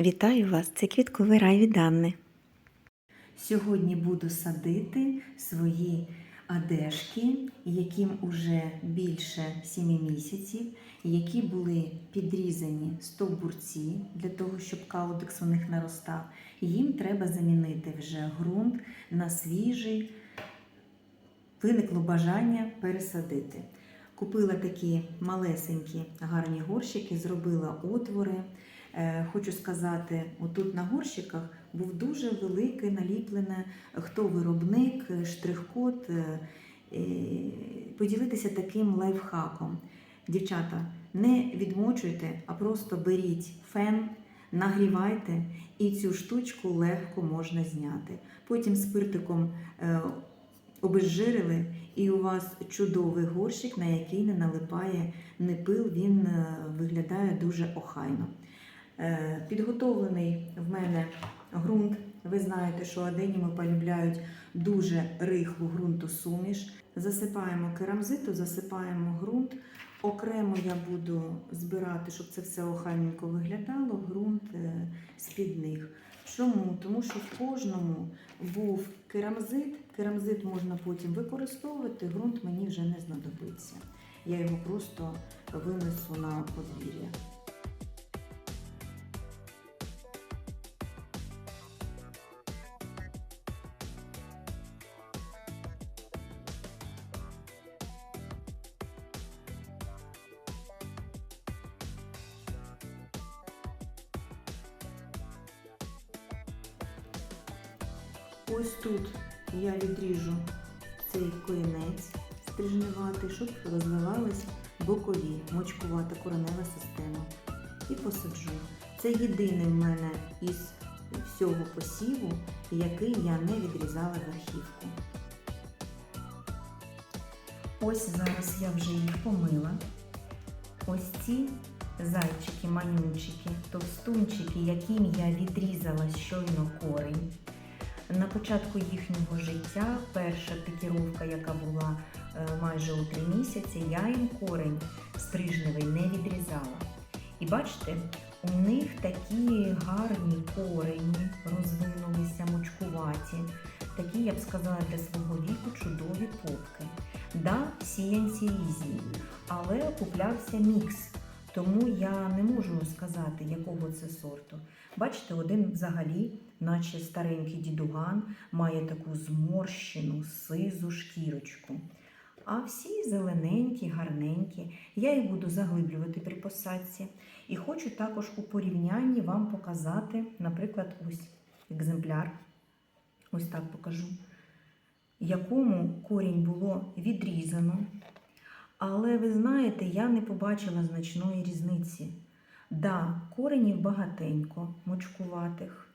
Вітаю вас! Це квітковий рай від Анни. Сьогодні буду садити свої адешки, яким уже більше 7 місяців, які були підрізані стовбурці для того, щоб каудекс у них наростав. Їм треба замінити вже ґрунт на свіжий. Виникло бажання пересадити. Купила такі малесенькі гарні горщики, зробила отвори. Е, Хочу сказати, отут на горщиках був дуже великий наліплене, хто виробник, е, штрих-код. е, Поділитися таким лайфхаком. Дівчата, не відмочуйте, а просто беріть фен, нагрівайте, і цю штучку легко можна зняти. Потім спиртиком обезжирили, і у вас чудовий горщик, на який не налипає не пил, він виглядає дуже охайно. Е, Підготовлений в мене ґрунт. Ви знаєте, що аденіми полюбляють дуже рихлу ґрунтосуміш. Засипаємо керамзиту, засипаємо ґрунт. Окремо я буду збирати, щоб це все охайненько виглядало, ґрунт е, з-під них. Чому? Тому що в кожному був керамзит. Керамзит можна потім використовувати, ґрунт мені вже не знадобиться. Я його просто винесу на подвір'я. Ось тут я відріжу цей коїнець стрижневатий, щоб розвивалась бокові, мочкувата коренева система. І посаджу. Це єдиний в мене із всього посіву, який я не відрізала верхівку. Ось зараз я вже їх помила. Ось ці зайчики, манюнчики, товстунчики, яким я відрізала щойно корінь. На початку їхнього життя, перша пікіровка, яка була е, майже у три місяці, я їм корень стрижневий не відрізала. І бачите, у них такі гарні корені розвинулися, мочкуваті, такі, я б сказала, для свого віку чудові попки. Да, сіянці різні, але куплявся мікс. Тому я не можу сказати, якого це сорту. Бачите, один взагалі, наче старенький дідуган, має таку зморщену, сизу шкірочку. А всі зелененькі, гарненькі. Я їх буду заглиблювати при посадці. І хочу також у порівнянні вам показати, наприклад, ось екземпляр. Ось так покажу, якому корінь було відрізано. Але ви знаєте, я не побачила значної різниці. Да, коренів багатенько, мочкуватих.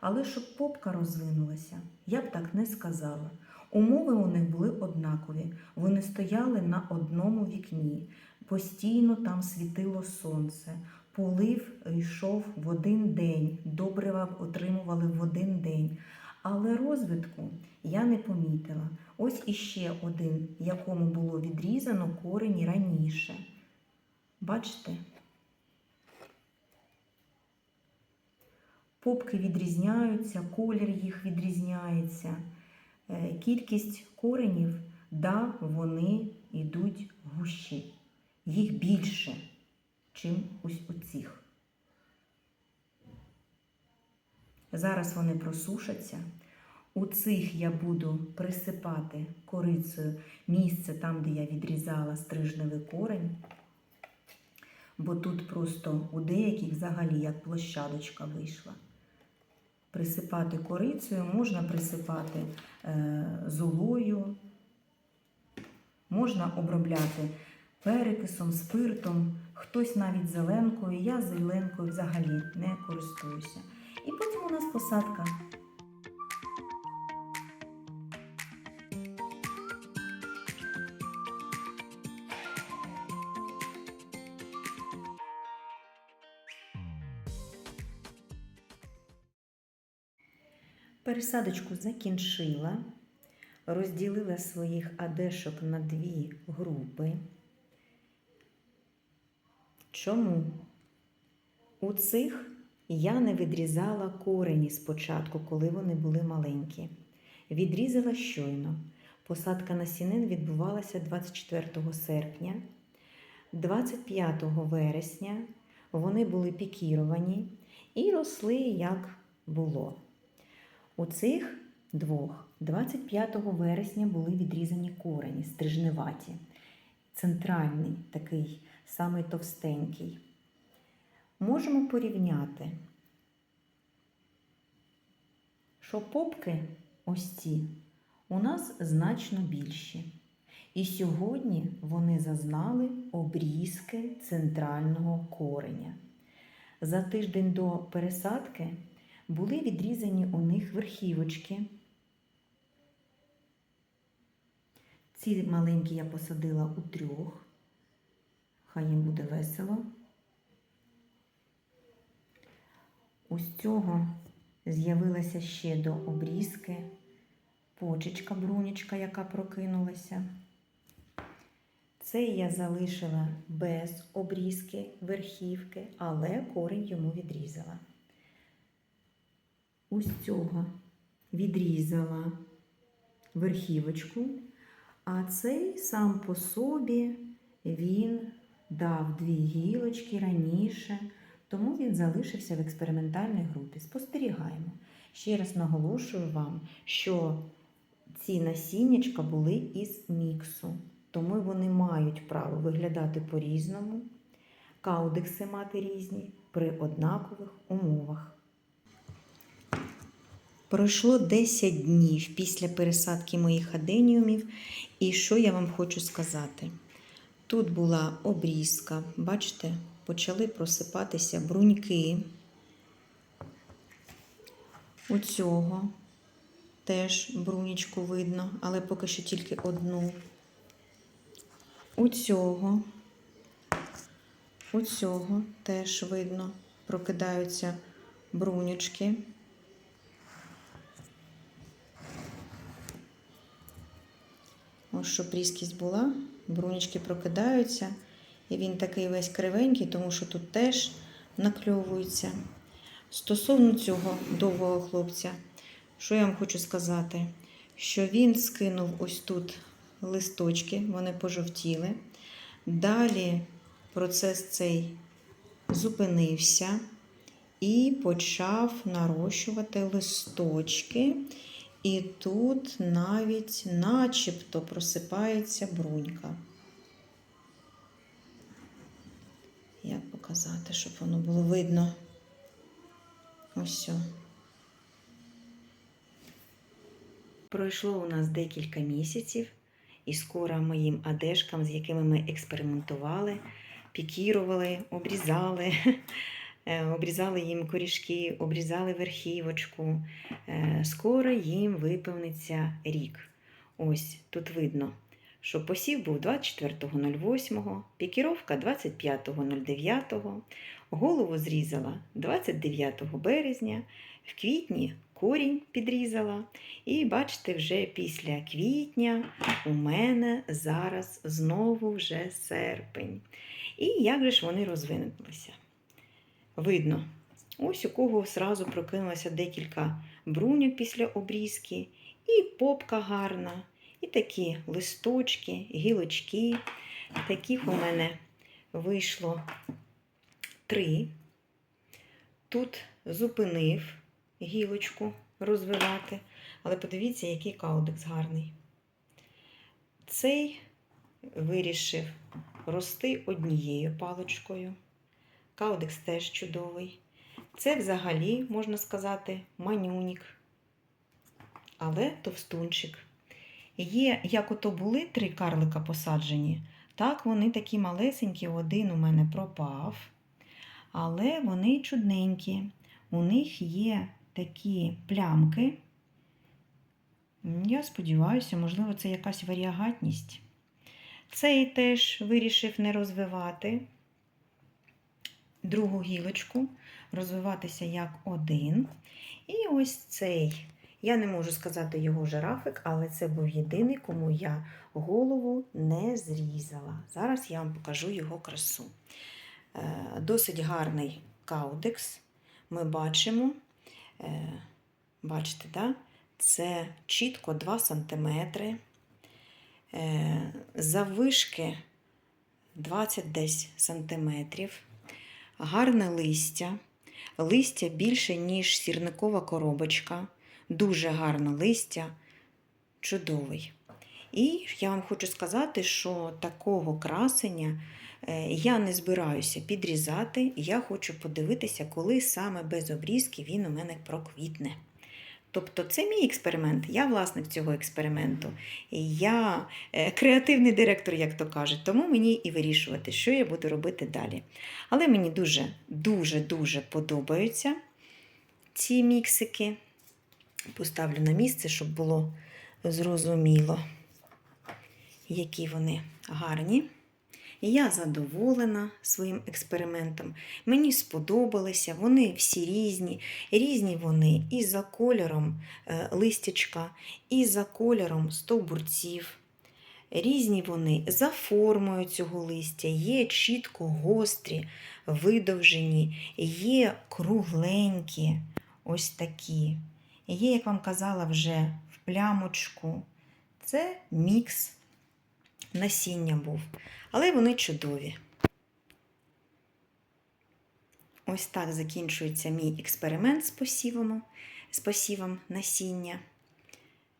Але щоб попка розвинулася, я б так не сказала. Умови у них були однакові. Вони стояли на одному вікні, постійно там світило сонце, полив йшов в один день, добрива отримували в один день. Але розвитку я не помітила. Ось іще один, якому було відрізано корені раніше. Бачите? Попки відрізняються, колір їх відрізняється. Е, Кількість коренів, да, вони йдуть гущі. Їх більше, чим ось у цих. Зараз вони просушаться. У цих я буду присипати корицею місце там, де я відрізала стрижневий корень. Бо тут просто у деяких взагалі як площадочка вийшла. Присипати корицею, можна присипати е, золою, можна обробляти перекисом, спиртом, хтось навіть зеленкою. Я зеленкою взагалі не користуюся. І потім у нас посадка. Пересадочку закінчила, розділила своїх адешок на дві групи. Чому? У цих Я не відрізала корені спочатку, коли вони були маленькі. Відрізала щойно. Посадка насінин відбувалася 24 серпня. 25 вересня вони були пікіровані і росли як було. У цих двох 25 вересня були відрізані корені, стрижневаті. Центральний такий, самий товстенький. Можемо порівняти, що попки ось ці у нас значно більші. І сьогодні вони зазнали обрізки центрального кореня. За тиждень до пересадки були відрізані у них верхівочки. Ці маленькі я посадила у трьох. Хай їм буде весело. Ось цього з'явилася ще до обрізки почечка брунічка, яка прокинулася. Цей я залишила без обрізки верхівки, але корінь йому відрізала. Ось цього відрізала верхівочку, а цей сам по собі він дав дві гілочки раніше, тому він залишився в експериментальній групі. Спостерігаємо. Ще раз наголошую вам, що ці насіннячка були із міксу, тому вони мають право виглядати по-різному, каудекси мати різні при однакових умовах. Пройшло 10 днів після пересадки моїх аденіумів, і що я вам хочу сказати? Тут була обрізка, бачите, почали просипатися бруньки. У цього теж брунічку видно, але поки що тільки одну. У цього, у цього теж видно, прокидаються брунючки. Що пріскість була, брунічки прокидаються, і він такий весь кривенький, тому що тут теж накльовується. Стосовно цього довгого хлопця, що я вам хочу сказати? Що він скинув ось тут листочки, вони пожовтіли. Далі процес цей зупинився і почав нарощувати листочки. І тут навіть начебто просипається брунька. Як показати, щоб воно було видно? Ось. Пройшло у нас декілька місяців, і скоро моїм адешкам, з якими ми експериментували, пікірували, обрізали, обрізали їм корішки, обрізали верхівочку. Скоро їм виповниться рік. Ось тут видно, що посів був 24.08, пікіровка 25.09, голову зрізала 29 березня, в квітні корінь підрізала. І бачите, вже після квітня у мене зараз знову вже серпень. І як же ж вони розвинулися? Видно, ось у кого зразу прокинулося декілька бруньок після обрізки, і попка гарна, і такі листочки, гілочки. Таких у мене вийшло три. Тут зупинив гілочку розвивати. Але подивіться, який каудекс гарний. Цей вирішив рости однією паличкою. Каудекс теж чудовий. Це взагалі, можна сказати, манюнік, але товстунчик. Є, як ото були три карлика посаджені, так вони такі малесенькі, один у мене пропав. Але вони чудненькі. У них є такі плямки. Я сподіваюся, можливо, це якась варіагатність. Цей теж вирішив не розвивати другу гілочку, розвиватися як один. І ось цей. Я не можу сказати його жирафик, але це був єдиний, кому я голову не зрізала. Зараз я вам покажу його красу. Досить гарний каудекс. ми бачимо, е, бачите, да? це чітко 2 см, е, заввишки 20 десь сантиметрів, гарне листя, листя більше, ніж сірникова коробочка, дуже гарне листя, чудовий. І я вам хочу сказати, що такого красення е, я не збираюся підрізати. Я хочу подивитися, коли саме без обрізки він у мене проквітне. Тобто це мій експеримент, я власник цього експерименту. Я е, креативний директор, як то кажуть, тому мені і вирішувати, що я буду робити далі. Але мені дуже, дуже, дуже подобаються ці міксики. Поставлю на місце, щоб було зрозуміло, які вони гарні. Я задоволена своїм експериментом. Мені сподобалися, вони всі різні. Різні вони і за кольором е, листячка, і за кольором стовбурців. Різні вони за формою цього листя, є чітко гострі, видовжені, є кругленькі, ось такі. Є, як вам казала, вже в плямочку. Це мікс насіння був. Але вони чудові. Ось так закінчується мій експеримент з посівом, з посівом насіння.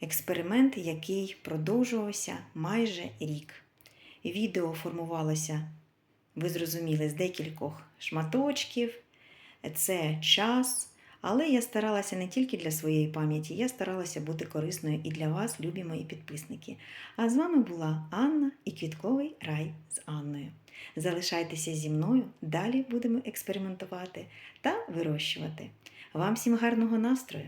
Експеримент, який продовжувався майже рік. Відео формувалося, ви зрозуміли, з декількох шматочків. Це час. Але я старалася не тільки для своєї пам'яті, я старалася бути корисною і для вас, любі мої підписники. А з вами була Анна і Квітковий рай з Анною. Залишайтеся зі мною, далі будемо експериментувати та вирощувати. Вам всім гарного настрою!